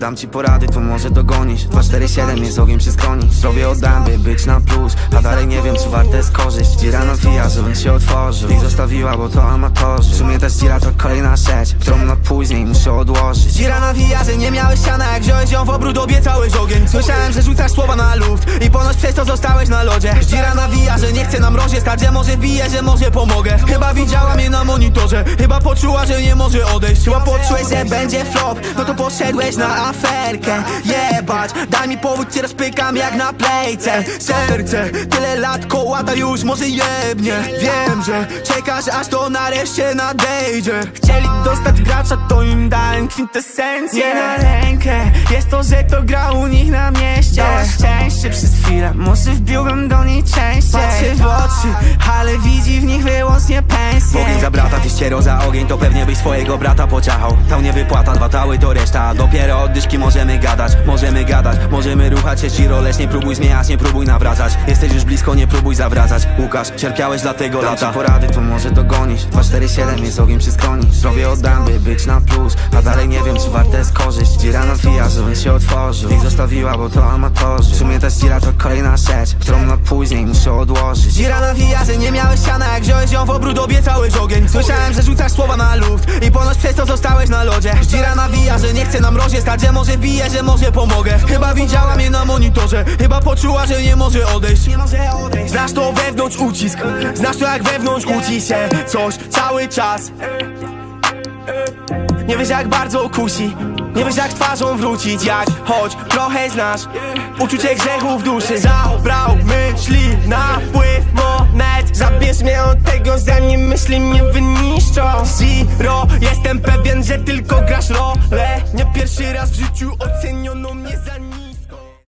Dam ci porady, to może dogonisz. 247 jest ogień przy skroni Zdrowie oddam, by być na plus. A dalej nie wiem, czy warte jest korzyść. Dzira nawija, żebym się otworzył. I zostawiła, bo to amatorzy. W sumie ta dzira to kolejna rzecz Którą na później muszę odłożyć. Dzira nawija, że nie miałeś siana Jak wziąłeś ją w obrót, obiecałeś ogień. Słyszałem, że rzucasz słowa na luft I to zostałeś na lodzie. Dzira nawija, że nie chce na mrozie. Stać Że może bije, że może pomogę. Chyba widziała mnie na monitorze. Chyba poczuła, że nie może odejść. Chyba poczułeś, że będzie flop. No to poszedłeś na aferkę. Jebać, daj mi powód, cię rozpykam jak na plejce Serce, tyle lat kołata już może jebnie. Wiem, że czekasz aż to nareszcie nadejdzie. Chcieli dostać gracza, to im dałem kwintesencję. Nie na rękę, jest to, że to gra u nich chwilę, może wbiłbym do niej częściej. Patrzy w oczy, ale widzi w nich wyłącznie pensję. Ogień za brata, ty ściero za ogień To pewnie byś swojego brata pociachał. Tał nie wypłata, dwa tały to reszta. Dopiero od dyszki możemy gadać Możemy gadać, możemy ruchać się Ciro Lecz nie próbuj zmieniać, nie próbuj nawracać. Jesteś już blisko, nie próbuj zawracać. Łukasz, cierpiałeś dla tego Dam lata. porady, to może dogonisz. 247 jest ogień przy skroni Zdrowie oddam, by być na plus. A dalej nie wiem, czy warte jest korzyść żebym się otworzył. I zostawiła, bo to amatorzy. W sumie ta dzira to kolejna rzecz Którą na później muszę odłożyć. Dzira nawija, że nie miałeś siana Jak wziąłeś ją w obrót, obiecałeś ogień. Słyszałem, że rzucasz słowa na luft I ponoć przez to zostałeś na lodzie. Dzira nawija, że nie chce na mrozie stać Że może bije, że może pomogę. Chyba widziała mnie na monitorze Chyba poczuła, że nie może odejść. Znasz to wewnątrz ucisk Znasz to jak wewnątrz kłóci się Coś cały czas nie wiesz jak bardzo kusi. Nie wiesz jak twarzą wrócić. Jak choć trochę znasz Uczucie grzechu w duszy. Zabrał myśli napływ monet. Zabierz mnie od tego zanim myśli mnie wyniszczą. Zero, jestem pewien, że tylko grasz rolę. Nie pierwszy raz w życiu oceniono mnie za nic